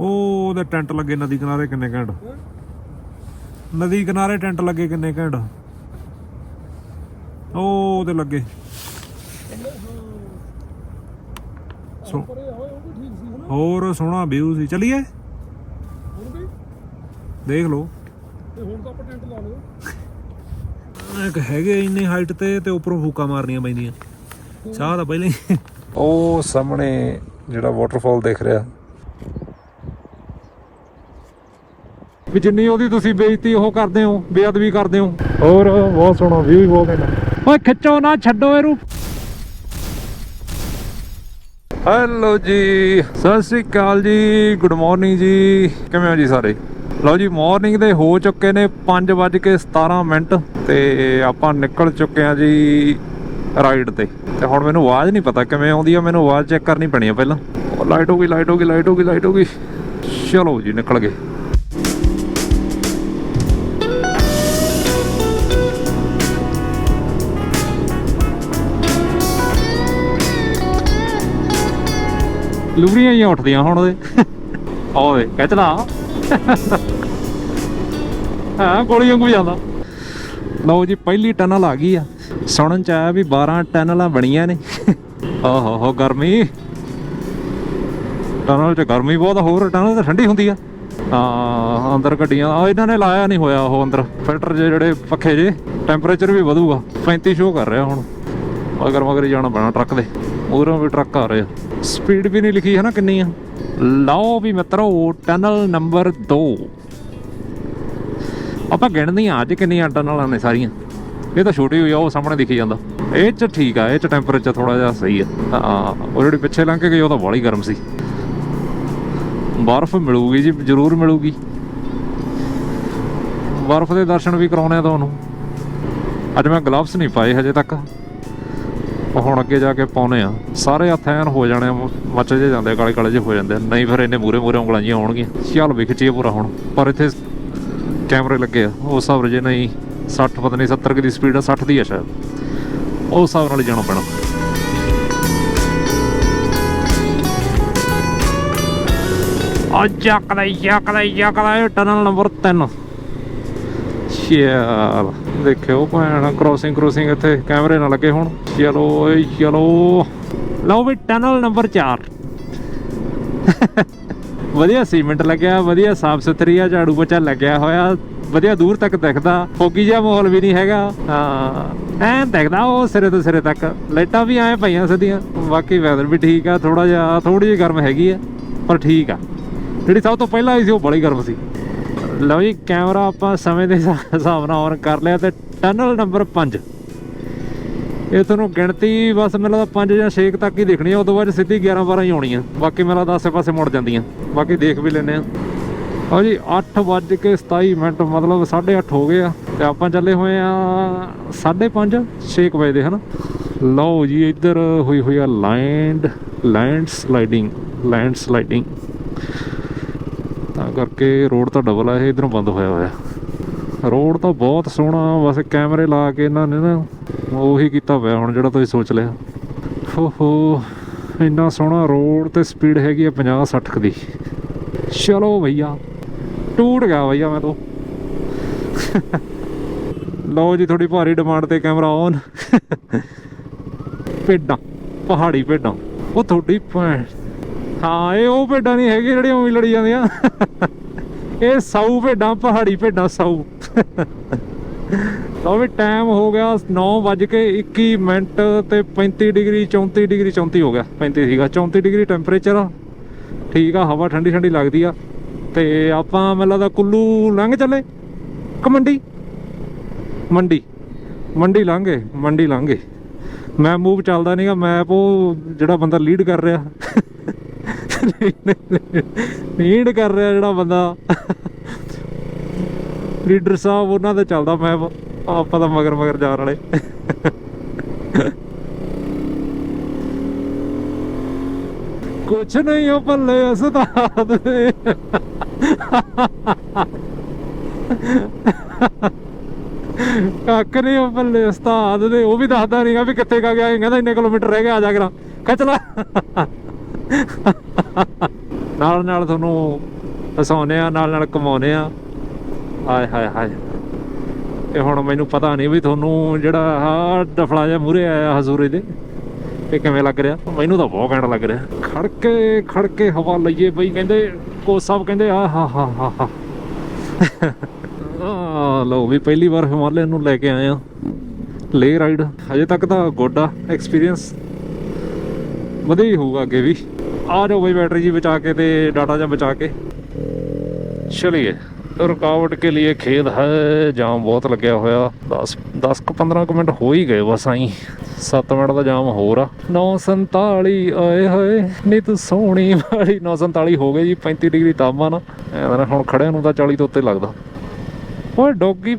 ਉਹ ਉਹਦੇ ਟੈਂਟ ਲੱਗੇ ਨਦੀ ਕਿਨਾਰੇ ਕਿੰਨੇ ਘੰਟ? ਨਦੀ ਕਿਨਾਰੇ ਟੈਂਟ ਲੱਗੇ ਕਿੰਨੇ ਘੰਟ? ਉਹ ਉਹਦੇ ਲੱਗੇ। ਸੋ ਹੋਰ ਸੋਹਣਾ ਵਿਊ ਸੀ। ਚਲੀਏ? ਦੇਖ ਲਓ। ਹੁਣ ਤਾਂ ਆਪਾਂ ਟੈਂਟ ਲਾ ਲਓ ਇੱਕ ਹੈਗੇ ਇੰਨੀ ਹਾਈਟ ਤੇ ਤੇ ਉੱਪਰੋਂ ਫੂਕਾ ਮਾਰਨੀਆਂ ਪੈਂਦੀਆਂ। ਚਾਹ ਤਾਂ ਪਹਿਲਾਂ ਉਹ ਸਾਹਮਣੇ ਜਿਹੜਾ ਵਾਟਰਫਾਲ ਦੇਖ ਰਿਹਾ। ਵੀ ਜਿੰਨੀ ਉਹਦੀ ਤੁਸੀਂ ਬੇਇੱਜ਼ਤੀ ਉਹ ਕਰਦੇ ਹੋ, ਬੇਅਦਬੀ ਕਰਦੇ ਹੋ। ਹੋਰ ਬਹੁਤ ਸੋਹਣਾ ਵਿਊ ਵੀ ਬਹੁਤ ਹੈ ਓਏ, ਖਿੱਚੋ ਨਾ, ਛੱਡੋ ਇਹਨੂੰ। ਹੈਲੋ ਜੀ, ਸਤਿ ਸ੍ਰੀ ਅਕਾਲ ਜੀ ਗੁੱਡ ਮਾਰਨਿੰਗ ਜੀ। ਕਿਵੇਂ ਹੋ ਜੀ ਸਾਰੇ? ਲਓ ਜੀ ਮਾਰਨਿੰਗ ਦੇ ਹੋ ਚੁੱਕੇ ਨੇ 5:17 ਮਿੰਟ ਤੇ ਆਪਾਂ ਨਿਕਲ ਚੁੱਕੇ ਆ ਜੀ ਰਾਈਡ ਤੇ। ਤੇ ਹੁਣ ਮੈਨੂੰ ਆਵਾਜ਼ ਨਹੀਂ ਪਤਾ ਕਿਵੇਂ ਆਉਂਦੀ ਆ, ਮੈਨੂੰ ਆਵਾਜ਼ ਚੈੱਕ ਕਰਨੀ ਪੈਣੀ ਆ ਪਹਿਲਾਂ। ਲਾਈਟ ਹੋ ਗਈ ਲਾਈਟ ਹੋ ਗਈ ਲਾਈਟ ਹੋ ਗਈ ਲਾਈਟ ਹੋ ਗਈ। ਚਲੋ ਜੀ, ਨਿਕਲ ਗਏ। ਲੁਗਰੀਆਂ ਹੀ ਉੱਠਦੀਆਂ ਹੁਣ ਉਹਦੇ। ਓਏ ਕਹਿਚਲਾ ਹਾਂ, ਗੋਲੀ ਵਾਂਗੂ ਜਾਂਦਾ। ਲਓ ਜੀ, ਪਹਿਲੀ ਟਨਲ ਆ ਗਈ ਆ। ਸੁਣਨ ਚ ਆਇਆ ਵੀ 12 ਟਨਲਾਂ ਬਣੀਆਂ ਨੇ। ਓਹੋ ਹੋ ਗਰਮੀ। ਟਨਲ ਚ ਗਰਮੀ ਬਹੁਤ ਹੋਰ ਟਨਲ ਤਾਂ ਠੰਡੀ ਹੁੰਦੀ ਆ। ਹਾਂ, ਅੰਦਰ ਗੱਡੀਆਂ ਆ ਇਹਨਾਂ ਨੇ ਲਾਇਆ ਨਹੀਂ ਹੋਇਆ ਉਹ ਅੰਦਰ। ਫਿਲਟਰ ਜਿਹੜੇ ਪੱਖੇ ਜੇ, ਟੈਂਪਰੇਚਰ ਵੀ ਵਧੂਗਾ। 35 ਸ਼ੋ ਕਰ ਰਿਹਾ ਹੁਣ। ਮਗਰ ਮਗਰ ਜਾਣਾ ਪੈਣਾ ਟਰੱਕ ਦੇ। ਉਧਰੋਂ ਵੀ ਟਰੱਕ ਆ ਰਿਹਾ ਸਪੀਡ ਵੀ ਨਹੀਂ ਲਿਖੀ ਹੈ ਨਾ ਕਿੰਨੀ ਆ। ਲਓ ਵੀ ਮਿੱਤਰੋ ਟਨਲ ਨੰਬਰ 2 ਆਪਾਂ ਗਿਣਦੇ ਆ ਅੱਜ ਕਿੰਨੀਆਂ ਟਨਲਾਂ ਨੇ ਸਾਰੀਆਂ। ਇਹ ਤਾਂ ਛੋਟੀ ਹੋਈ ਆ, ਉਹ ਸਾਹਮਣੇ ਦਿਖੀ ਜਾਂਦਾ। ਇਹ ਚ ਠੀਕ ਆ, ਇਹ ਚ ਟੈਂਪਰੇਚਰ ਥੋੜਾ ਜਿਹਾ ਸਹੀ ਆ। ਹਾਂ ਉਹ ਜਿਹੜੀ ਪਿੱਛੇ ਲੰਘ ਕੇ ਗਈ, ਉਹ ਤਾਂ ਬਾਹਲੀ ਗਰਮ ਸੀ। ਬਰਫ਼ ਮਿਲੂਗੀ ਜੀ, ਜ਼ਰੂਰ ਮਿਲੂਗੀ। ਬਰਫ਼ ਦੇ ਦਰਸ਼ਨ ਵੀ ਕਰਾਉਣੇ ਆ ਤੁਹਾਨੂੰ। ਅੱਜ ਮੈਂ ਗਲਵਸ ਨਹੀਂ ਪਾਏ ਹਜੇ ਤੱਕ। ਉਹ ਹੁਣ ਅੱਗੇ ਜਾ ਕੇ ਪਾਉਨੇ ਆ ਸਾਰੇ ਹੱਥ ਐਨ ਹੋ ਜਾਣੇ ਆ, ਮੱਚ ਜੇ ਜਾਂਦੇ ਕਾਲੇ ਕਾਲੇ ਜੇ ਹੋ ਜਾਂਦੇ ਨਹੀਂ ਫਿਰ ਇੰਨੇ ਮੂਰੇ ਮੂਰੇ ਉਂਗਲਾਂ ਜੀਆਂ ਹੋਣਗੀਆਂ। ਚੱਲ ਵੀ ਖਿੱਚੀਏ ਪੂਰਾ ਹੁਣ। ਪਰ ਇੱਥੇ ਕੈਮਰੇ ਲੱਗੇ ਆ। ਉਸ ਹਿਸਾਬ ਜੇ ਨਹੀਂ 60 ਪਤਾ ਨਹੀਂ 70 ਦੀ ਸਪੀਡ ਆ 60 ਦੀ ਆ ਸ਼ਾਇਦ। ਉਸ ਹਿਸਾਬ ਨਾਲ ਹੀ ਜਾਣਾ ਪੈਣਾ। ਆ ਚੱਕਦਾ ਚੱਕਦਾ ਚੱਕਦਾ ਟਨਲ ਨੰਬਰ 3 ਚਲ ਦੇਖਿਓ ਭੈਣ ਕ੍ਰੋਸਿੰਗ ਕ੍ਰੋਸਿੰਗ ਇੱਥੇ ਕੈਮਰੇ ਨਾ ਲੱਗੇ ਹੁਣ। ਚਲੋ ਓਏ, ਚਲੋ। ਲਓ ਵੀ ਟਨਲ ਨੰਬਰ 4 ਵਧੀਆ ਸੀਮੈਂਟ ਲੱਗਿਆ, ਵਧੀਆ ਸਾਫ਼ ਸੁਥਰੀ ਆ, ਝਾੜੂ ਪੋਚਾ ਲੱਗਿਆ ਹੋਇਆ। ਵਧੀਆ ਦੂਰ ਤੱਕ ਦਿਖਦਾ, ਫੋਗੀ ਜਿਹਾ ਮਾਹੌਲ ਵੀ ਨਹੀਂ ਹੈਗਾ। ਹਾਂ, ਐਂ ਦਿਖਦਾ ਉਹ ਸਿਰੇ ਤੋਂ ਸਿਰੇ ਤੱਕ। ਲਾਈਟਾਂ ਵੀ ਐ ਪਈਆਂ ਸਿੱਧੀਆਂ। ਬਾਕੀ ਵੈਦਰ ਵੀ ਠੀਕ ਆ ਥੋੜਾ ਜਿਹਾ ਥੋੜੀ ਜਿਹੀ ਗਰਮ ਹੈਗੀ ਆ, ਪਰ ਠੀਕ ਆ। ਜਿਹੜੀ ਸਭ ਤੋਂ ਪਹਿਲਾਂ ਆਈ ਸੀ, ਉਹ ਬੜੀ ਗਰਮ ਸੀ। ਲਓ ਜੀ, ਕੈਮਰਾ ਆਪਾਂ ਸਮੇਂ ਦੇ ਹਿਸਾਬ ਨਾਲ ਔਨ ਕਰ ਲਿਆ ਤੇ ਟਨਲ ਨੰਬਰ 5 ਇਹ ਤੁਹਾਨੂੰ ਗਿਣਤੀ ਬਸ ਮੈਨੂੰ ਲੱਗਦਾ 5 ਜਾਂ 6 ਤੱਕ ਹੀ ਦਿਖਣੀ ਆ, ਉਦੋਂ ਬਾਅਦ ਸਿੱਧੀ 11 12 ਹੀ ਆਉਣੀ ਆ। ਬਾਕੀ ਮੈਨੂੰ ਲੱਗਦਾ ਆਸੇ-ਪਾਸੇ ਮੁੜ ਜਾਂਦੀਆਂ। ਬਾਕੀ ਦੇਖ ਵੀ ਲੈਨੇ ਆ। ਹਾਂ ਜੀ 8 ਵੱਜ ਕੇ 27 ਮਿੰਟ, ਮਤਲਬ 8:30 ਹੋ ਗਏ ਆ। ਤੇ ਆਪਾਂ ਚੱਲੇ ਹੋਏ ਆ 5:30 6 ਵਜੇ ਦੇ, ਹਨਾ? ਲਓ ਜੀ, ਇੱਧਰ ਹੋਈ ਹੋਈ ਆ land land sliding land sliding ਕਰਕੇ ਰੋਡ ਤਾਂ ਡਬਲ ਆ ਇਹ ਇਧਰੋਂ ਬੰਦ ਹੋਇਆ ਹੋਇਆ। ਰੋਡ ਤਾਂ ਬਹੁਤ ਸੋਹਣਾ, ਬਸ ਕੈਮਰੇ ਲਾ ਕੇ ਇਹਨਾਂ ਨੇ ਨਾ ਉਹੀ ਕੀਤਾ ਹੋਇਆ ਹੁਣ ਜਿਹੜਾ ਤੁਸੀਂ ਸੋਚ ਲਿਆ। ਹੋ ਹੋ, ਇੰਨਾ ਸੋਹਣਾ ਰੋਡ ਤੇ ਸਪੀਡ ਹੈਗੀ ਆ 50 60 ਦੀ। ਚਲੋ ਭਈਆ, ਟੂਟ ਗਿਆ ਭਈਆ ਮੈਂ ਤਾਂ। ਲਓ ਜੀ ਥੋੜੀ ਭਾਰੀ ਡਿਮਾਂਡ ਤੇ ਕੈਮਰਾ ਔਨ ਭੇਡਾਂ, ਪਹਾੜੀ ਭੇਡਾਂ। ਉਹ ਤੁਹਾਡੀ ਭੈਣ ਹਾਂ, ਇਹ ਉਹ ਭੇਡਾਂ ਨਹੀਂ ਹੈਗੀ ਜਿਹੜੀਆਂ ਉਵੇਂ ਲੜੀ ਜਾਂਦੀਆਂ। ਇਹ ਸਾਊ ਭੇਡਾਂ, ਪਹਾੜੀ ਭੇਡਾਂ ਸਾਊ। ਲਓ ਵੀ ਟਾਈਮ ਹੋ ਗਿਆ 9 ਵੱਜ ਕੇ 21 ਮਿੰਟ ਤੇ 35 ਡਿਗਰੀ 34 ਡਿਗਰੀ 34 ਹੋ ਗਿਆ। 35 ਸੀਗਾ 34 ਡਿਗਰੀ ਟੈਂਪਰੇਚਰ ਆ। ਠੀਕ ਆ, ਹਵਾ ਠੰਡੀ ਠੰਡੀ ਲੱਗਦੀ ਆ। ਤੇ ਆਪਾਂ ਮੈਨੂੰ ਲੱਗਦਾ ਕੁੱਲੂ ਲੰਘ ਚੱਲੇ ਕਿ ਮੰਡੀ? ਮੰਡੀ। ਮੰਡੀ ਲੰਘੇ ਮੰਡੀ ਲੰਘੇ। ਮੈਂ ਮੂਵ ਚੱਲਦਾ ਨਹੀਂਗਾ ਮੈਪ ਉਹ ਜਿਹੜਾ ਬੰਦਾ ਲੀਡ ਕਰ ਰਿਹਾ। ਲੀਡ ਕਰ ਰਿਹਾ ਜਿਹੜਾ ਬੰਦਾ। ਲੀਡਰ ਸਾਹਿਬ, ਉਹਨਾਂ ਦਾ ਚੱਲਦਾ ਮੈਂ ਆਪਾਂ ਤਾਂ ਮਗਰ ਮਗਰ ਜਾਣ ਵਾਲੇ। ਕੁਛ ਨਹੀਂ ਉਹ ਪੱਲੇ ਉਸਤਾਦ ਦੇ। ਕੱਖ ਨਹੀਂ ਉਹ ਪੱਲੇ ਉਸਤਾਦ ਦੇ। ਉਹ ਵੀ ਦੱਸਦਾ ਨਹੀਂਗਾ ਵੀ ਕਿੱਥੇ ਕਾ ਗਿਆ, ਇਹ ਕਹਿੰਦਾ ਇੰਨੇ ਕਿਲੋਮੀਟਰ ਰਹਿ ਗਿਆ, ਆ ਜਾ ਕਰਾਂ। ਖਿੱਚ ਲਾ। ਨਾਲ ਨਾਲ ਤੁਹਾਨੂੰ ਹਸਾਉਂਦੇ ਆ, ਨਾਲ ਨਾਲ ਕਮਾਉਂਦੇ ਆ। ਹਾਏ ਹਾਏ ਹਾਏ। ਇਹ ਹੁਣ ਮੈਨੂੰ ਪਤਾ ਨਹੀਂ ਵੀ ਤੁਹਾਨੂੰ ਜਿਹੜਾ ਆਹ ਡਫਲਾ ਜਿਹਾ ਮੂਰੇ ਆਇਆ ਹਜ਼ੂਰੇ ਦੇ, ਇਹ ਕਿਵੇਂ ਲੱਗ ਰਿਹਾ? ਮੈਨੂੰ ਤਾਂ ਬਹੁਤ ਘੈਂਟ ਲੱਗ ਰਿਹਾ। ਖੜਕੇ ਖੜਕੇ ਹਵਾ ਲਈਏ ਬਈ, ਕਹਿੰਦੇ, ਕੋਚ ਸਾਹਿਬ ਕਹਿੰਦੇ ਆ ਹਾ ਹਾ ਹਾ ਹਾ। ਆ ਵੀ ਪਹਿਲੀ ਵਾਰ ਹਿਮਾਲਿਆ ਨੂੰ ਲੈ ਕੇ ਆਏ ਆ। ਲੇ ਰਾਈਡ। ਹਜੇ ਤੱਕ ਤਾਂ ਗੁੱਡ ਆ ਐਕਸਪੀਰੀਅੰਸ ਵਧੀਆ ਹੀ ਹੋਊਗਾ ਅੱਗੇ ਵੀ। ਆ ਜਾਓ ਬਈ ਬੈਟਰੀ ਜੀ ਬਚਾ ਕੇ ਤੇ ਡਾਟਾ ਜਾਂ ਬਚਾ ਕੇ। ਚਲਿਏ, ਰੁਕਾਵਟ ਕੇ ਲਈ ਖੇਦ ਹੈ, ਜਾਮ ਬਹੁਤ ਲੱਗਿਆ ਹੋਇਆ। 10 10 ਕੁ 15 ਕੁ ਮਿੰਟ ਹੋ ਹੀ ਗਏ ਬਸ ਆਈ। 7 ਮਿੰਟ ਦਾ ਜਾਮ ਹੋਰ ਆ। 947 ਆਏ ਹੋਏ ਨਹੀਂ ਤੂੰ ਸੋਹਣੀ ਵਾਲੀ 947 ਹੋ ਗਏ ਜੀ 35 ਡਿਗਰੀ ਤਾਪਮਾਨ। ਆ ਹੁਣ ਖੜਿਆ ਨੂੰ ਤਾਂ 40 ਤੋਂ ਉੱਤੇ ਲੱਗਦਾ। ਓਏ ਡੋਗੀ,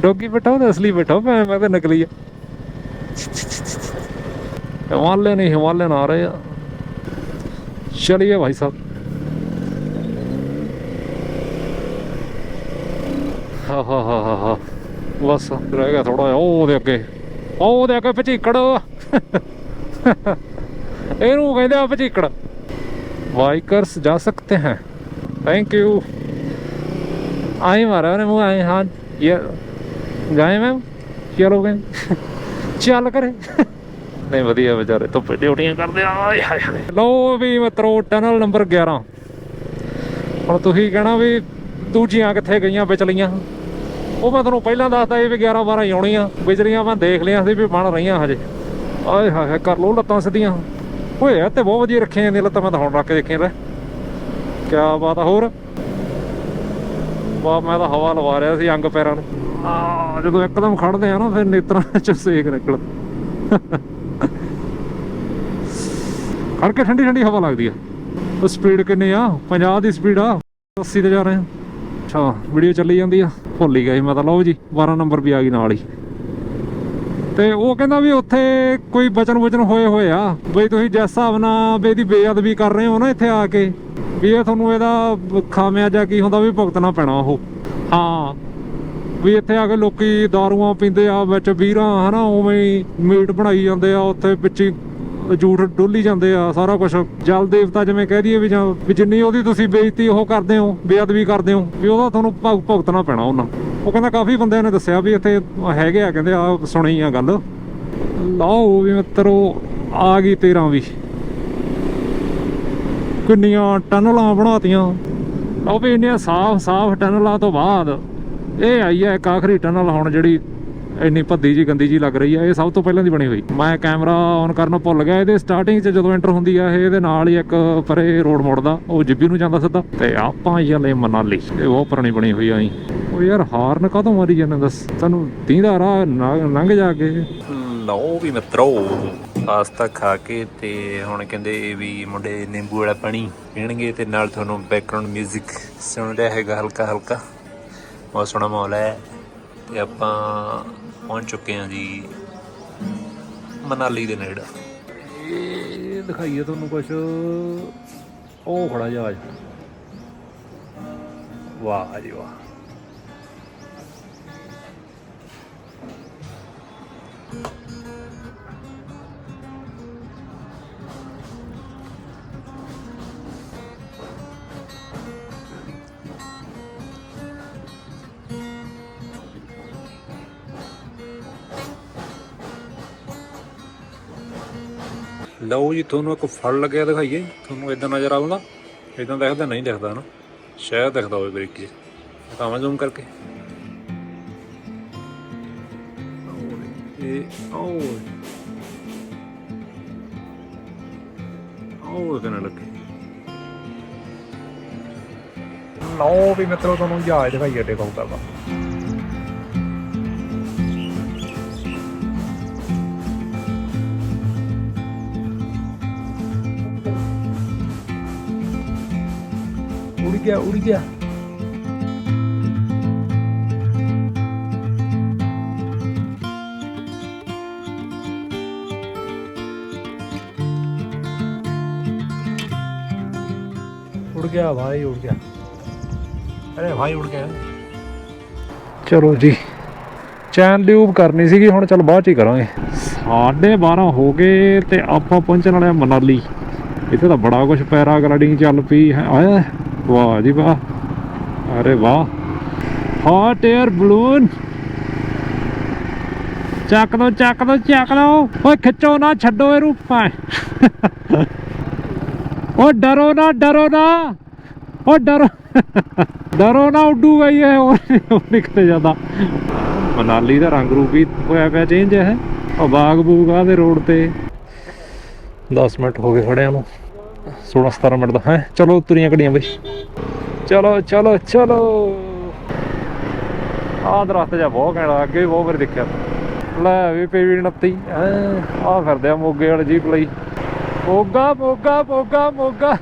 ਡੌਗੀ ਬੈਠਾ ਉਹਦਾ ਅਸਲੀ ਬੈਠਾ ਮੈਂ ਮੈਂ ਤਾਂ ਨਕਲੀ ਆ। ਹਿਮਾਲਯਨ ਨਹੀਂ ਹਿਮਾਲਯਨ ਆ ਰਹੇ ਆ ਚਲਿਏ ਭਾਈ ਸਾਹਿਬ ਹਾ ਹਾ ਹਾ ਹਾ ਹਾ ਬਸ ਰਹਿ ਗਿਆ ਥੋੜਾ ਜਿਹਾ ਉਹ ਉਹਦੇ ਅੱਗੇ ਉਹ ਉਹਦੇ ਅੱਗੇ ਭਚੀਕੜ ਇਹਨੂੰ ਕਹਿੰਦੇ ਆ ਭਚੀਕੜ ਬਾਈਕਰਸ ਜਾ ਸਕਤੇ ਹੈ ਥੈਂਕ ਯੂ ਆਏ ਮਾਰਾ ਨੇ ਮੂੰਹ ਆਏ ਹਾਂ ਇਹ ਗਏ ਮੈਂ ਚਲੋਗੇ ਚੱਲ ਕਰੇ ਨਹੀਂ ਵਧੀਆ ਵਿਚਾਰੇ ਧੁੱਪੇ ਡਿਊਟੀਆਂ ਕਰਦੇ ਆ ਆਏ ਹਾਏ ਹਾਏ। ਲੋ ਵੀ ਮਿੱਤਰੋ ਟਨਲ ਨੰਬਰ 11 ਹੁਣ ਤੁਸੀਂ ਕਹਿਣਾ ਵੀ ਦੂਜੀਆਂ ਕਿੱਥੇ ਗਈਆਂ ਵਿਚਲੀਆਂ? ਉਹ ਮੈਂ ਤੁਹਾਨੂੰ ਪਹਿਲਾਂ ਦੱਸਦਾ ਇਹ ਵੀ 11 12 ਹੀ ਆਉਣੀਆਂ। ਵਿਚਲੀਆਂ ਮੈਂ ਦੇਖ ਲਿਆ ਸੀ ਵੀ ਬਣ ਰਹੀਆਂ ਹਜੇ। ਆਏ ਹਾਏ ਕਰ ਲੋ ਲੱਤਾਂ ਸਿੱਧੀਆਂ। ਓਏ ਇਹ ਤੇ ਬਹੁਤ ਵਧੀਆ ਰੱਖੀਆਂ ਜਾਂਦੀਆਂ ਲੱਤਾਂ ਮੈਂ ਤਾਂ ਹੁਣ ਰੱਖ ਕੇ ਦੇਖੀਆਂ ਲੈ। ਕੀ ਬਾਤ ਆ ਹੋਰ? ਵਾਹ ਮੈਂ ਤਾਂ ਹਵਾ ਲਵਾ ਰਿਹਾ ਸੀ ਅੰਗ ਪੈਰਾਂ ਨੂੰ। ਆ ਜਦੋਂ ਇੱਕਦਮ ਖੜਦੇ ਆ ਨਾ ਫਿਰ ਨੇਤਰਾਂ ਚ ਸੇਕ ਨਿਕਲ ਖੜ ਕੇ ਠੰਡੀ ਠੰਡੀ ਹਵਾ ਲੱਗਦੀ ਆ। ਉਹ ਸਪੀਡ ਕਿੰਨੀ ਆ? 50 ਦੀ ਸਪੀਡ ਆ। 80 ਤੇ ਜਾ ਰਹੇ ਆ। ਅੱਛਾ ਵੀਡੀਓ ਚੱਲੀ ਜਾਂਦੀ ਆ। ਭੁੱਲ ਹੀ ਗਏ, ਮੈਂ ਤਾਂ ਲਓ ਜੀ 12 ਨੰਬਰ ਵੀ ਆ ਗਈ ਨਾਲ ਹੀ। ਤੇ ਉਹ ਕਹਿੰਦਾ ਵੀ ਉੱਥੇ ਕੋਈ ਬਚਨ ਵਚਨ ਹੋਏ ਹੋਏ ਆ। ਬਈ ਤੁਸੀਂ ਜਿਸ ਹਿਸਾਬ ਨਾਲ ਵੀ ਬੇਅਦਬੀ ਕਰ ਰਹੇ ਹੋ ਨਾ ਇੱਥੇ ਆ ਕੇ, ਵੀ ਇਹ ਤੁਹਾਨੂੰ ਇਹਦਾ ਖਾਮਿਆ ਖਾਮਿਆਜਾ ਕੀ ਹੁੰਦਾ ਵੀ ਭੁਗਤਣਾ ਪੈਣਾ ਉਹ। ਹਾਂ, ਵੀ ਇੱਥੇ ਆ ਕੇ ਲੋਕੀ ਦਾਰੂਆਂ ਪੀਂਦੇ ਆ, ਵਿੱਚ ਵੀਰਾਂ ਹਨਾ, ਉਵੇਂ ਮੀਟ ਬਣਾਈ ਜਾਂਦੇ ਆ, ਉੱਥੇ ਵਿੱਚ ਝੂਠ ਡੋਲੀ ਜਾਂਦੇ ਆ, ਸਾਰਾ ਕੁਝ ਜਲ ਦੇਵਤਾ ਜਿਵੇਂ ਕਹਿ ਦਈਏ ਵੀ ਜਾਂ ਵੀ ਜਿੰਨੀ ਉਹਦੀ ਤੁਸੀਂ ਬੇਇੱਜ਼ਤੀ ਉਹ ਕਰਦੇ ਹੋ, ਬੇਅਦਬੀ ਕਰਦੇ ਹੋ, ਵੀ ਉਹਦਾ ਤੁਹਾਨੂੰ ਭਗ ਭੁਗਤਣਾ ਪੈਣਾ ਉਹਨਾਂ ਉਹ ਕਹਿੰਦਾ ਕਾਫੀ ਬੰਦਿਆਂ ਨੇ ਦੱਸਿਆ ਵੀ ਇੱਥੇ ਹੈਗੇ ਆ, ਕਹਿੰਦੇ ਆ ਸੁਣੀ ਆ ਗੱਲ। ਲਓ ਵੀ ਮਿੱਤਰੋ, ਆ ਗਈ 13 ਵੀ ਕਿੰਨੀਆਂ ਟਨਲਾਂ ਬਣਾਤੀਆਂ। ਲਓ ਵੀ ਇੰਨੀਆਂ ਸਾਫ਼ ਸਾਫ਼ ਟਨਲਾਂ ਤੋਂ ਬਾਅਦ ਇਹ ਆਈ ਹੈ ਇੱਕ ਆਖਰੀ ਟਨਲ ਹੁਣ ਜਿਹੜੀ ਇੰਨੀ ਭੱਦੀ ਜੀ, ਗੰਦੀ ਜੀ ਲੱਗ ਰਹੀ ਹੈ ਇਹ ਸਭ ਤੋਂ ਪਹਿਲਾਂ ਦੀ ਬਣੀ ਹੋਈ। ਮੈਂ ਕੈਮਰਾ ਔਨ ਕਰਨਾ ਭੁੱਲ ਗਿਆ, ਇਹਦੇ ਸਟਾਰਟਿੰਗ 'ਚ ਜਦੋਂ ਐਂਟਰ ਹੁੰਦੀ ਆ, ਇਹ ਇਹਦੇ ਨਾਲ ਹੀ ਇੱਕ ਪਰੇ ਰੋਡ ਮੁੜਦਾ, ਉਹ ਜਿੱਬੀ ਨੂੰ ਜਾਂਦਾ ਸਿੱਧਾ। ਤੇ ਆਪਾਂ ਚੱਲੇ ਮਨਾਲੀ, ਇਹ ਉਹ ਪੁਰਾਣੀ ਬਣੀ ਹੋਈ ਆਈ ਉਹ ਯਾਰ ਹਾਰਨ ਕਾਹਤੋਂ ਮਾਰੀ ਜਾਂਦੇ ਦੱਸ। ਤੈਨੂੰ ਦੀਂਦਾ ਰਾਹ ਲੰਘ- ਲੰਘ ਜਾ ਕੇ। ਲਓ ਵੀ ਮਿੱਤਰੋ, ਪਾਸਤਾ ਖਾ ਕੇ ਤੇ ਹੁਣ ਕਹਿੰਦੇ ਇਹ ਵੀ ਮੁੰਡੇ ਨਿੰਬੂ ਵਾਲਾ ਪਾਣੀ ਪੀਣਗੇ ਤੇ ਨਾਲ ਤੁਹਾਨੂੰ ਬੈਕਗ੍ਰਾਉਂਡ 뮤직 ਸੁਣ ਰਿਹਾ ਹੈਗਾ ਹਲਕਾ ਹਲਕਾ ਬਹੁਤ ਸੋਹਣਾ ਮਾਹੌਲ ਹੈ। ਤੇ ਆਪਾਂ ਪਹੁੰਚ ਚੁੱਕੇ ਹਾਂ ਜੀ ਮਨਾਲੀ ਦੇ ਨੇੜੇ। ਇਹ ਦਿਖਾਈਏ ਤੁਹਾਨੂੰ ਕੁਛ। ਉਹ ਖੜਾ ਜਹਾਜ਼ ਵਾਹ ਜੀ ਵਾਹ। ਲਓ ਜੀ ਤੁਹਾਨੂੰ ਇੱਕ ਫਲ ਲੱਗਿਆ ਦਿਖਾਈਏ। ਤੁਹਾਨੂੰ ਇਦਾਂ ਨਜ਼ਰ ਆਉਂਦਾ? ਇਦਾਂ ਦਿਖਦਾ, ਨਹੀਂ ਦਿਖਦਾ ਨਾ। ਸ਼ਾਇਦ ਦਿਖਦਾ ਹੋਵੇ ਬਰੀਕੀ। ਤਾਂ ਜ਼ੂਮ ਕਰਕੇ। ਇਹ ਆਓ ਆਓ ਕਿਨਾਂ ਲੱਗੇ। ਲਓ ਵੀ ਮਿੱਤਰੋ, ਤੁਹਾਨੂੰ ਜਹਾਜ਼ ਦਿਖਾਈਏ ਟੇਕ ਆਊਟ ਕਰਦਾ ਉੜ ਗਿਆ ਉੜ ਗਿਆ उड़ गया भाई उड़ गया अरे भाई उड़ गया ਚਲੋ ਜੀ ਚੈਨ ਲਿਊਬ ਕਰਨੀ ਸੀਗੀ ਹੁਣ ਚਲ ਬਾਅਦ ਚ ਹੀ ਕਰਾਂਗੇ 12:30 ਹੋ ਗਏ ਤੇ ਆਪਾਂ ਪਹੁੰਚਣ ਵਾਲੇ ਆ ਮਨਾਲੀ ਇੱਥੇ ਤਾਂ ਬੜਾ ਕੁਝ ਪੈਰਾਗਲਾਈਡਿੰਗ ਚੱਲ ਪਈ ਹੈ ਆਏ ਵਾਹ ਜੀ ਵਾਹ ਅਰੇ ਵਾਹ ਹੌਟ 에ਅਰ ਬਲੂਨ ਚੱਕ ਦੋ ਚੱਕ ਦੋ ਚੱਕ ਦੋ। ਓਏ, ਖਿੱਚੋ ਨਾ, ਛੱਡੋ ਇਹਨੂੰ ਪਾ ਓ, ਡਰੋ ਨਾ ਡਰੋ ਨਾ। ਓ, ਡਰੋ। ਡਰੋ ਨਾ ਉੱਡੂਗਾ ਹੀ ਇਹ। ਉਹ ਉਹ ਨਹੀਂ ਕਿਤੇ ਜਾਂਦਾ। ਮਨਾਲੀ ਦਾ ਰੰਗ ਰੂਪ ਵੀ ਹੋਇਆ ਪਿਆ ਚੇਂਜ ਹੈ। ਉਹ ਬਾਗ ਬੂਗ ਆ ਦੇ ਰੋਡ ਤੇ। 10 ਮਿੰਟ ਹੋ ਗਏ ਖੜਿਆਂ ਨੂੰ। 16 17 ਮਿੰਟ ਦਾ, ਹੈ? ਚਲੋ ਤੁਰੀਆਂ ਗੱਡੀਆਂ ਬਈ। ਚਲੋ ਚਲੋ ਚਲੋ। ਆਹ ਦਰਖਤ ਜਿਹਾ ਬਹੁਤ ਘੈਂਟ ਅੱਗੇ ਵੀ ਬਹੁਤ ਵਾਰੀ ਦੇਖਿਆ। ਲੈ ਵੀ ਪੀਵੀ 29 ਆ ਫਿਰਦੇ ਆ ਮੋਗੇ ਵਾਲੇ ਜੀਪ ਲਈ। ਮੋਗਾ ਮੋਗਾ ਮੋਗਾ ਮੋਗਾ।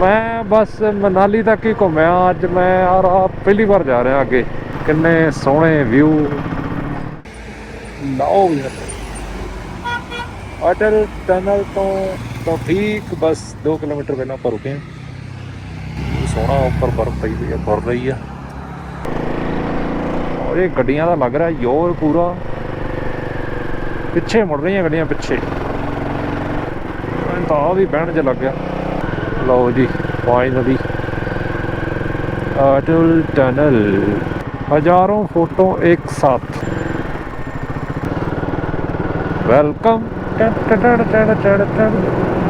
ਮੈਂ ਬਸ ਮਨਾਲੀ ਤੱਕ ਹੀ ਘੁੰਮਿਆ। ਅੱਜ ਮੈਂ ਯਾਰ ਆਹ ਪਹਿਲੀ ਵਾਰ ਜਾ ਰਿਹਾ ਅੱਗੇ। ਕਿੰਨੇ ਸੋਹਣੇ ਵਿਊ ਲਓ ਯਾਰ। ਅਟਲ ਟਨਲ ਤੋਂ ਤੋਂ ਠੀਕ, ਬਸ 2 ਕਿਲੋਮੀਟਰ ਪਹਿਲਾਂ ਆਪਾਂ ਰੁਕੇ ਹਾਂ। ਸੋਹਣਾ ਉੱਪਰ ਬਰਫ਼ ਪਈ ਹੋਈ ਹੈ ਫੁਰ ਰਹੀ ਆ। ਔਰ ਇਹ ਗੱਡੀਆਂ ਦਾ ਲੱਗ ਰਿਹਾ ਯੋਰ ਪੂਰਾ। ਪਿੱਛੇ ਮੁੜ ਰਹੀਆਂ ਗੱਡੀਆਂ ਪਿੱਛੇ। ਤਾਂ ਵੀ ਬਹਿਣ 'ਚ ਲੱਗ ਗਿਆ। ਲਓ ਜੀ ਫਾਈਨਲੀ ਅਟਲ ਟਨਲ ਹਜ਼ਾरों ਫੋਟੋ ਇੱਕ ਸਾਥ। ਵੈਲਕਮ।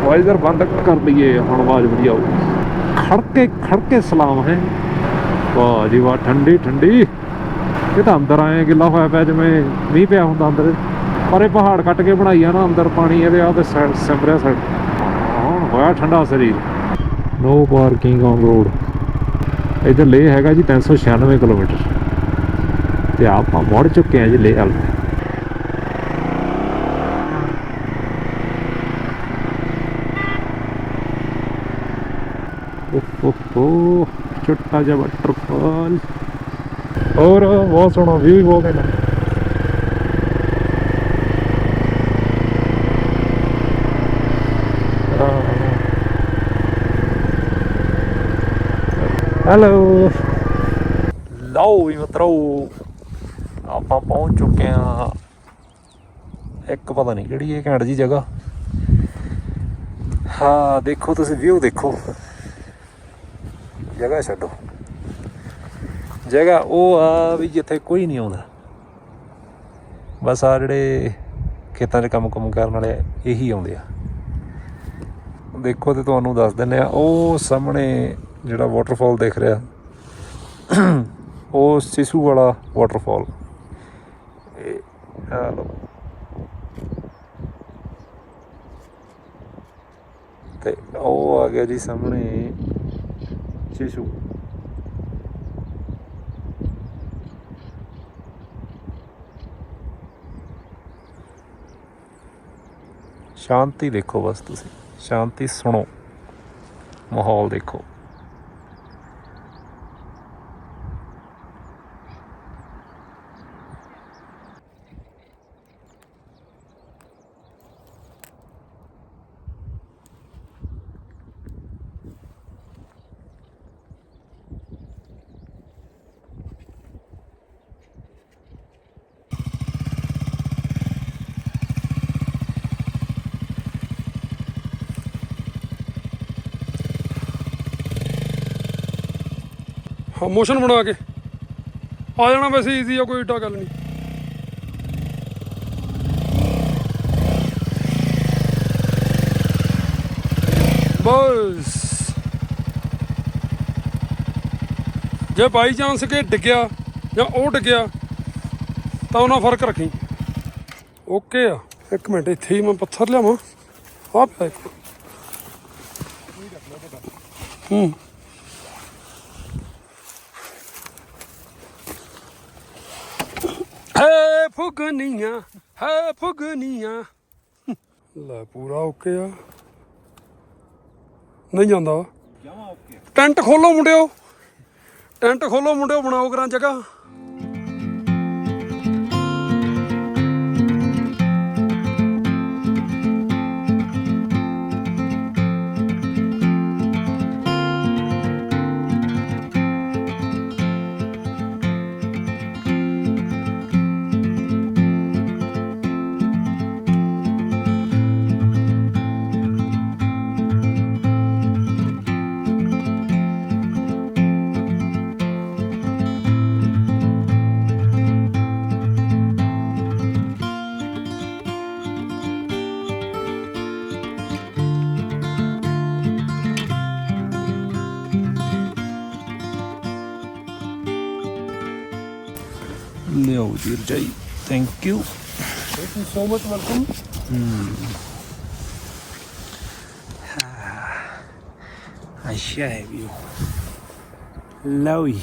ਵਾਈਜ਼ਰ ਬੰਦ ਕਰ ਲਈਏ ਹੁਣ ਆਵਾਜ਼ ਵਧੀਆ ਆਊ ਖੜਕੇ ਖੜਕੇ ਸਲਾਮ ਹੈ। ਵਾਹ ਜੀ ਵਾਹ, ਠੰਡੀ ਠੰਡੀ। ਇਹ ਤਾਂ ਅੰਦਰ ਆਏ, ਗਿੱਲਾ ਹੋਇਆ ਪਿਆ ਜਿਵੇਂ ਮੀਂਹ ਪਿਆ ਹੁੰਦਾ ਅੰਦਰ। ਪਰ ਇਹ ਪਹਾੜ ਕੱਟ ਕੇ ਬਣਾਈ ਆ ਨਾ, ਅੰਦਰ ਪਾਣੀ ਇਹਦੇ ਆ ਤੇ ਸਿਮਰਿਆ ਸਾਈਡ। ਹੁਣ ਹੋਇਆ ਠੰਡਾ ਸਰੀਰ। No parking on road. ਇਧਰ ਲੇ ਹੈਗਾ ਜੀ 396 ਕਿਲੋਮੀਟਰ। ਤੇ ਆਪਾਂ ਮੁੜ ਚੁੱਕੇ ਆ ਜੀ ਲੇ ਵੱਲ। ਓਹ ਛੋਟਾ ਜਿਹਾ ਵਾਟਰਫਾਲ ਔਰ ਬਹੁਤ ਸੋਹਣਾ ਵਿਊ ਵੀ ਬਹੁਤ ਹੈਲੋ ਲਓ ਵੀ ਮਿੱਤਰੋ ਆਪਾਂ ਪਹੁੰਚ ਚੁੱਕੇ ਆ ਇੱਕ ਪਤਾ ਨਹੀਂ ਕਿਹੜੀ ਇਹ ਘੈਂਟ ਜੀ ਜਗ੍ਹਾ ਹਾਂ ਦੇਖੋ ਤੁਸੀਂ ਵਿਊ ਦੇਖੋ। ਜਗ੍ਹਾ ਛੱਡੋ। ਜਗ੍ਹਾ ਉਹ ਆ ਵੀ ਜਿੱਥੇ ਕੋਈ ਨਹੀਂ ਆਉਂਦਾ। ਬਸ ਆ ਜਿਹੜੇ ਖੇਤਾਂ 'ਚ ਕੰਮ ਕੰਮ ਕਰਨ ਵਾਲੇ ਇਹੀ ਆਉਂਦੇ ਆ। ਦੇਖੋ ਤੇ ਤੁਹਾਨੂੰ ਦੱਸ ਦਿੰਨੇ ਆ, ਉਹ ਸਾਹਮਣੇ ਜਿਹੜਾ ਵਾਟਰਫਾਲ ਦਿਖ ਰਿਹਾ। ਉਹ ਸਿਸੂ ਵਾਲਾ ਵਾਟਰਫਾਲ ਇਹ ਆ ਲਓ। ਤੇ ਉਹ ਆ ਗਿਆ ਜੀ ਸਾਹਮਣੇ ਸਿਸੂ। ਸ਼ਾਂਤੀ ਦੇਖੋ ਬਸ ਤੁਸੀਂ। ਸ਼ਾਂਤੀ ਸੁਣੋ। ਮਾਹੌਲ ਦੇਖੋ। ਮੋਸ਼ਨ ਬਣਾ ਕੇ। ਆ ਜਾਣਾ ਵੈਸੇ ਈਜ਼ੀ ਆ, ਕੋਈ ਏਡਾ ਗੱਲ ਨਹੀਂ। ਬਸ। ਜੇ ਬਾਈ ਚਾਂਸ ਕਿ ਡਿੱਗਿਆ ਜਾਂ ਉਹ ਡਿੱਗਿਆ, ਤਾਂ ਉਹਨਾਂ ਫ਼ਰਕ ਰੱਖੀ। ਓਕੇ ਆ। ਇੱਕ ਮਿੰਟ, ਇੱਥੇ ਹੀ ਮੈਂ ਪੱਥਰ ਲਿਆਵਾਂ। ਆ ਪਿਆ ਇੱਕ। ਹੂੰ। ਫੁਗਨੀਆਂ ਹੈ ਫੁਗਨੀਆਂ। ਲੈ ਪੂਰਾ ਓਕੇ ਆ। ਨਹੀਂ ਜਾਂਦਾ। ਟੈਂਟ ਖੋਲੋ ਮੁੰਡਿਓ। ਟੈਂਟ ਖੋਲੋ ਮੁੰਡਿਓ ਬਣਾਓ ਕਰਾਂ ਜਗ੍ਹਾ। ਲਿਆਓ ਜੀ ਰਜਾਈ thank you thank you so much welcome ਅੱਛਾ ਹੈ ਵੀ ਲਓ ਜੀ।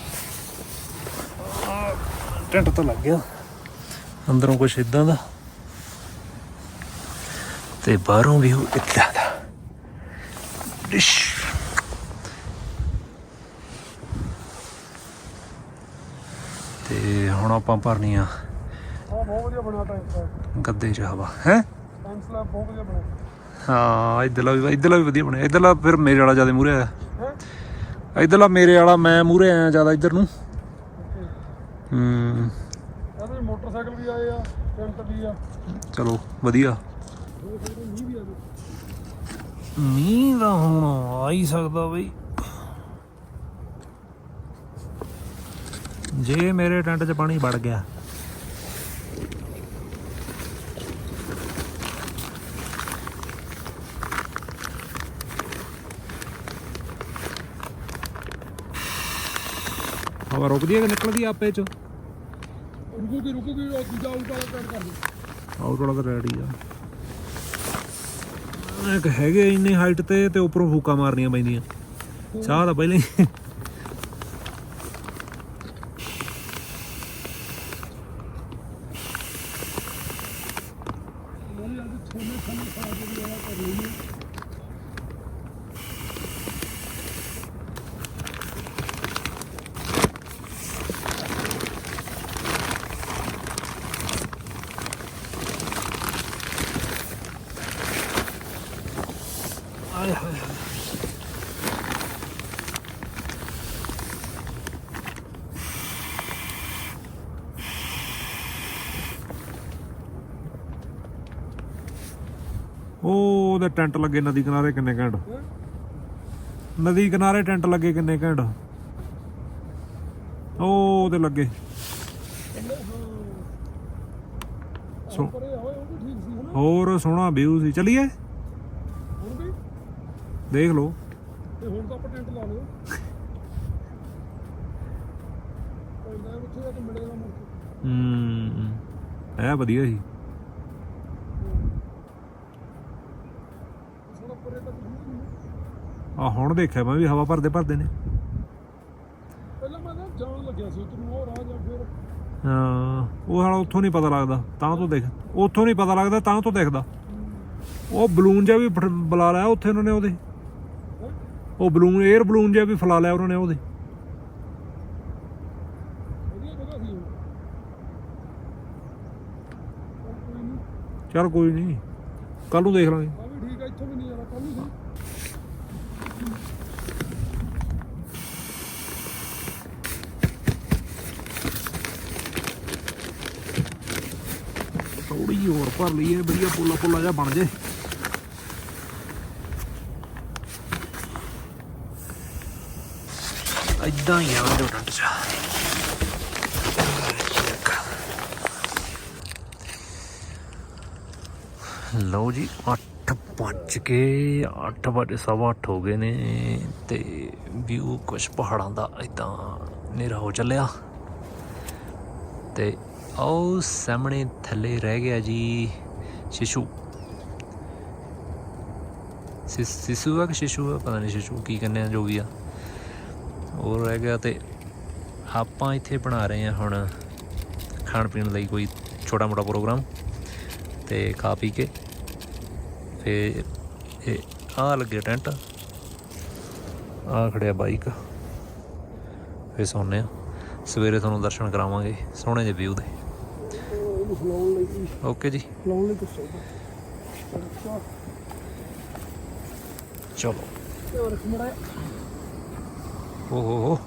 ਟੈਂਟ ਤਾਂ ਲੱਗ ਗਿਆ। ਅੰਦਰੋਂ ਕੁਛ ਇਦਾਂ ਦਾ। ਤੇ ਬਾਹਰੋਂ ਵੀ ਇਦਾਂ ਦਾ। ਡਿਸ਼ ਤੇ ਹੁਣ ਆਪਾਂ ਭਰਨੀ ਆ ਬਹੁਤ ਵਧੀਆ ਟਾਈਮ ਗੱਦੇ ਚ ਹਵਾ ਹੈ? ਟਾਈਮ ਸਲੈਬ ਬਹੁਤ ਵਧੀਆ ਬਣਿਆ। ਹਾਂ ਇਧਰਲਾ ਵੀ ਇਧਰਲਾ ਵੀ ਵਧੀਆ ਬਣਿਆ। ਇਧਰਲਾ ਫਿਰ ਮੇਰੇ ਵਾਲਾ ਜ਼ਿਆਦਾ ਮੂਰੇ ਆਇਆ। ਹੈ? ਇਧਰਲਾ ਮੇਰੇ ਵਾਲਾ ਮੈਂ ਮੂਰੇ ਆਇਆ ਜ਼ਿਆਦਾ ਇਧਰ ਨੂੰ। ਹੂੰ। ਇਹਦੇ ਮੋਟਰਸਾਈਕਲ ਵੀ ਆਏ ਆ ਟੈਂਟ ਵੀ ਆ। ਚਲੋ ਵਧੀਆ। ਮੀਂਹ ਦਾ ਹੁਣ ਆ ਹੀ ਸਕਦਾ ਬਈ। ਜੇ ਮੇਰੇ ਟੈਂਟ 'ਚ ਪਾਣੀ ਵੜ ਗਿਆ। ਹਵਾ ਰੁਕਦੀ ਹੈ ਕਿ ਨਿਕਲਦੀ ਆ ਆਪੇ 'ਚ? ਰੁਕੂਗੀ ਰੁਕੂਗੀ ਉਹ ਦੂਜਾ ਉਲਟਾ ਵਾਲਾ ਟੈਂਟ ਕਰ ਦੇ। ਆਊਟ ਵਾਲਾ ਤਾਂ ਰੈਡੀ ਆ। ਇੱਕ ਹੈਗੇ ਇੰਨੀ ਹਾਈਟ ਤੇ ਤੇ ਉੱਪਰੋਂ ਫੂਕਾ ਮਾਰਨੀਆਂ ਪੈਂਦੀਆਂ। ਚਾਹ ਤਾਂ ਪਹਿਲਾਂ ਹੀ ਆਏ ਹਾਏ ਉਹ ਉਹਦੇ ਟੈਂਟ ਲੱਗੇ ਨਦੀ ਕਿਨਾਰੇ ਕਿੰਨੇ ਘੰਟ? ਨਦੀ ਕਿਨਾਰੇ ਟੈਂਟ ਲੱਗੇ ਕਿੰਨੇ ਘੰਟ? ਉਹ ਉਹਦੇ ਲੱਗੇ। ਸੋ ਹੋਰ ਸੋਹਣਾ ਵਿਊ ਸੀ। ਚਲੀਏ? ਦੇਖ ਲਓ। ਤੇ ਹੁਣ ਤਾਂ ਲਾ ਲਿਓ ਹੂੰ। ਇਹ ਵਧੀਆ ਸੀ ਥੋੜਾ ਪਰੇ ਤੱਕ ਨਹੀਂ ਨਹੀਂ। ਆ ਹੁਣ ਦੇਖਿਆ ਮੈਂ ਵੀ ਹਵਾ ਭਰਦੇ ਭਰਦੇ ਨੇ। ਪਹਿਲਾਂ ਮੈਂ ਨਾ ਜਾਣ ਲੱਗਿਆ ਸੀ ਉੱਧਰ ਨੂੰ ਉਹ ਰਾਹ ਜਾਂ ਫਿਰ ਹਾਂ ਉਹ ਹਾਲਾ ਉੱਥੋਂ ਨਹੀਂ ਪਤਾ ਲੱਗਦਾ ਤਾਂ ਤੋਂ ਦੇਖ। ਉੱਥੋਂ ਨਹੀਂ ਪਤਾ ਲੱਗਦਾ ਤਾਂ ਤੋਂ ਦਿਖਦਾ। ਉਹ ਬਲੂਨ ਜਿਹਾ ਵੀ ਬੁਲਾ ਲਿਆ ਉੱਥੇ ਉਹਨਾਂ ਨੇ ਉਹਦੇ। ਉਹ ਬਲੂਨ 에ਅਰ ਬਲੂਨ ਜਿਹਾ ਵੀ ਫਲਾ ਲਿਆ ਉਹਨਾਂ ਨੇ ਉਹਦੇ। ਵਧੀਆ ਜਗ੍ਹਾ ਸੀ ਉਹ। ਪਰ ਕੋਈ ਨਹੀਂ। ਚਲ ਕੋਈ ਨਹੀਂ ਕੱਲ ਨੂੰ ਦੇਖ ਲਾਂਗੇ ਆ ਵੀ ਠੀਕ ਆ ਇੱਥੋਂ ਵੀ ਨਹੀਂ ਜਾਣਾ ਕੱਲ ਨੂੰ ਸਹੀ ਥੋੜੀ ਹੋਰ ਭਰ ਲਈਏ, ਵਧੀਆ ਪੋਲਾ ਪੋਲਾ ਜਿਹਾ ਬਣ ਜੇ। ਇਦਾਂ ਹੀ ਆ ਉਹਦੇ ਟੱਟ ਚ। ਲਓ ਜੀ 8 ਵੱਜ ਕੇ 8 ਵਜੇ, ਸਵਾ 8 ਹੋ ਗਏ ਨੇ ਤੇ ਵਿਊ ਕੁਛ ਪਹਾੜਾਂ ਦਾ ਇਦਾਂ ਹਨੇਰਾ ਹੋ ਚੱਲਿਆ। ਤੇ ਉਹ ਸਾਹਮਣੇ ਥੱਲੇ ਰਹਿ ਗਿਆ ਜੀ ਸ਼ਿਸ਼ੂ। ਸਿਸ, ਸਿਸੂ ਆ ਕਿ ਸ਼ਿਸ਼ੂ ਆ? ਪਤਾ ਨਹੀਂ ਸ਼ਿਸ਼ੂ ਕੀ ਕਹਿੰਦੇ ਆ, ਜੋ ਵੀ ਆ। ਉਹ ਰਹਿ ਗਿਆ ਤੇ ਆਪਾਂ ਇੱਥੇ ਬਣਾ ਰਹੇ ਆ ਹੁਣ ਖਾਣ ਪੀਣ ਲਈ ਕੋਈ ਛੋਟਾ ਮੋਟਾ ਪ੍ਰੋਗਰਾਮ ਤੇ ਖਾ ਪੀ ਕੇ ਫਿਰ ਇਹ ਆ ਲੱਗੇ ਟੈਂਟ। ਆ ਖੜਿਆ ਬਾਈਕ। ਫਿਰ ਸੌਂਦੇ ਆ ਸਵੇਰੇ ਤੁਹਾਨੂੰ ਦਰਸ਼ਨ ਕਰਾਵਾਂਗੇ, ਸੋਹਣੇ ਜਿਹੇ ਵਿਊ ਦੇ। ਓਕੇ ਜੀ। ਲਾਉਣ ਲਈ ਦੱਸੋ। ਚਲੋ। ਤੇ ਰੱਖ ਮੜਾ ਓਹ ਹੋ ਹੋ।